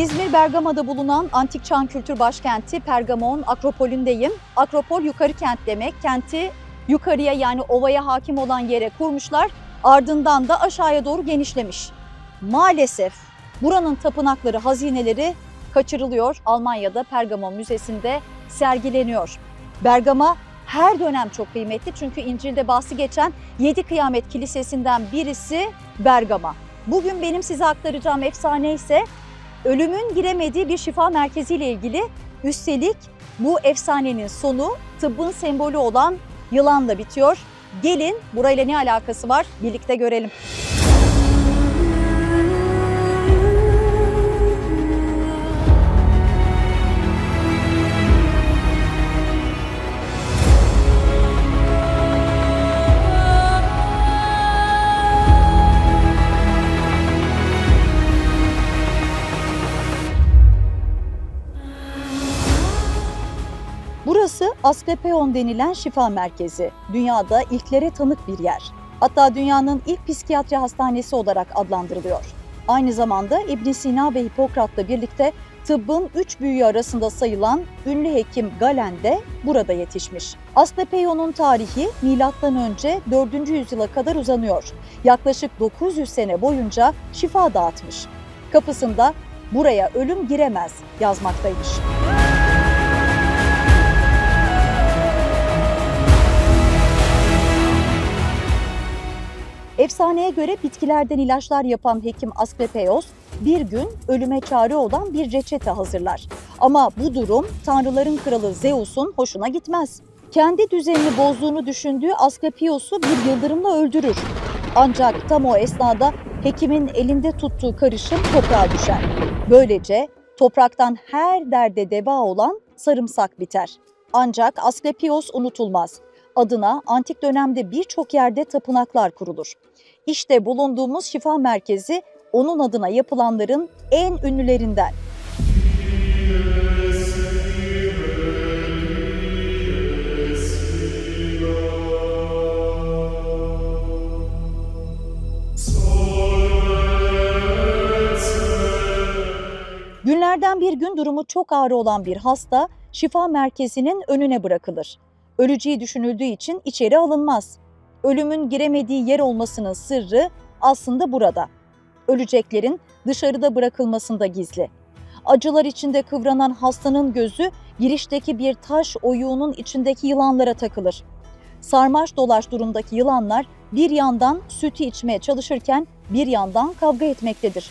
İtalya'nın Bergama'da bulunan antik çağ kültür başkenti Pergamon Akropolündeyim. Akropol yukarı kent demek. Kenti yukarıya yani ovaya hakim olan yere kurmuşlar. Ardından da aşağıya doğru genişlemiş. Maalesef buranın tapınakları, hazineleri kaçırılıyor. Almanya'da Pergamon Müzesi'nde sergileniyor. Bergama her dönem çok kıymetli çünkü İncil'de bahsi geçen Yedi Kıyamet Kilisesi'nden birisi Bergama. Bugün benim size aktaracağım efsane ise ölümün giremediği bir şifa merkezi ile ilgili. Üstelik bu efsanenin sonu tıbbın sembolü olan yılanla bitiyor. Gelin burayla ne alakası var birlikte görelim. Asklepion denilen şifa merkezi. Dünyada ilklere tanık bir yer. Hatta dünyanın ilk psikiyatri hastanesi olarak adlandırılıyor. Aynı zamanda İbn Sina ve Hipokrat'la birlikte tıbbın üç büyüğü arasında sayılan ünlü hekim Galen de burada yetişmiş. Asklepion'un tarihi M.Ö. 4. yüzyıla kadar uzanıyor. Yaklaşık 900 sene boyunca şifa dağıtmış. Kapısında buraya ölüm giremez yazmaktaymış. Efsaneye göre bitkilerden ilaçlar yapan hekim Asklepios bir gün ölüme çare olan bir reçete hazırlar. Ama bu durum tanrıların kralı Zeus'un hoşuna gitmez. Kendi düzenini bozduğunu düşündüğü Asklepios'u bir yıldırımla öldürür. Ancak tam o esnada hekimin elinde tuttuğu karışım toprağa düşer. Böylece topraktan her derde deva olan sarımsak biter. Ancak Asklepios unutulmaz. Adına antik dönemde birçok yerde tapınaklar kurulur. İşte bulunduğumuz şifa merkezi onun adına yapılanların en ünlülerinden. Günlerden bir gün durumu çok ağır olan bir hasta şifa merkezinin önüne bırakılır. Öleceği düşünüldüğü için içeri alınmaz. Ölümün giremediği yer olmasının sırrı aslında burada. Öleceklerin dışarıda bırakılmasında gizli. Acılar içinde kıvranan hastanın gözü girişteki bir taş oyuğunun içindeki yılanlara takılır. Sarmaş dolaş durumdaki yılanlar bir yandan sütü içmeye çalışırken bir yandan kavga etmektedir.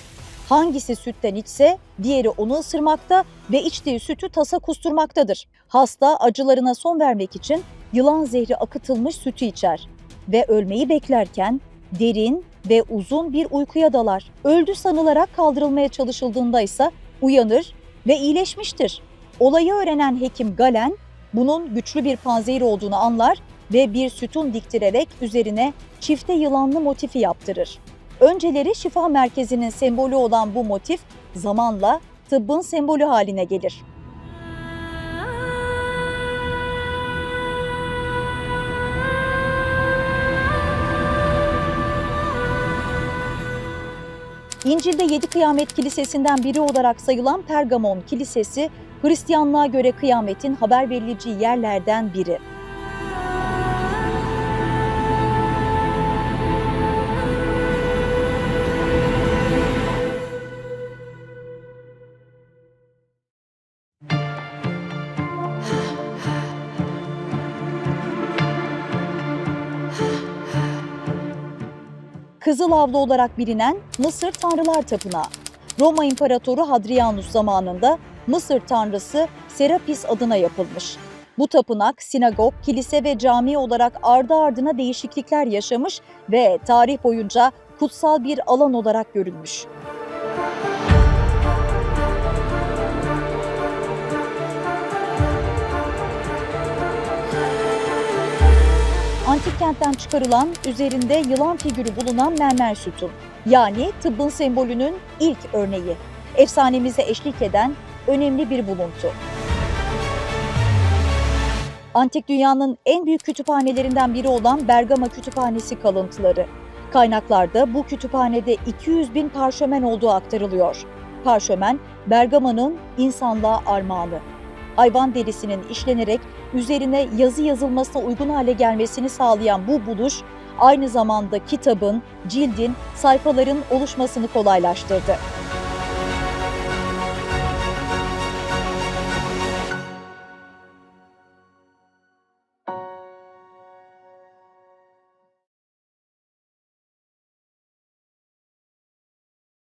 Hangisi sütten içse diğeri onu ısırmakta ve içtiği sütü tasa kusturmaktadır. Hasta acılarına son vermek için yılan zehri akıtılmış sütü içer ve ölmeyi beklerken derin ve uzun bir uykuya dalar. Öldü sanılarak kaldırılmaya çalışıldığında ise uyanır ve iyileşmiştir. Olayı öğrenen hekim Galen bunun güçlü bir panzehir olduğunu anlar ve bir sütun diktirerek üzerine çifte yılanlı motifi yaptırır. Önceleri şifa merkezinin sembolü olan bu motif zamanla tıbbın sembolü haline gelir. İncil'de Yedi Kıyamet Kilisesi'nden biri olarak sayılan Pergamon Kilisesi, Hristiyanlığa göre kıyametin haber verileceği yerlerden biri. Kızıl Avlu olarak bilinen Mısır Tanrılar Tapınağı. Roma İmparatoru Hadrianus zamanında Mısır tanrısı Serapis adına yapılmış. Bu tapınak sinagog, kilise ve cami olarak ardı ardına değişiklikler yaşamış ve tarih boyunca kutsal bir alan olarak görülmüş. Antik kentten çıkarılan üzerinde yılan figürü bulunan mermer sütun. Yani tıbbın sembolünün ilk örneği. Efsanemize eşlik eden önemli bir buluntu. Antik dünyanın en büyük kütüphanelerinden biri olan Bergama Kütüphanesi kalıntıları. Kaynaklarda bu kütüphanede 200 bin parşömen olduğu aktarılıyor. Parşömen, Bergama'nın insanlığa armağanı. Hayvan derisinin işlenerek üzerine yazı yazılmasına uygun hale gelmesini sağlayan bu buluş, aynı zamanda kitabın, cildin, sayfaların oluşmasını kolaylaştırdı.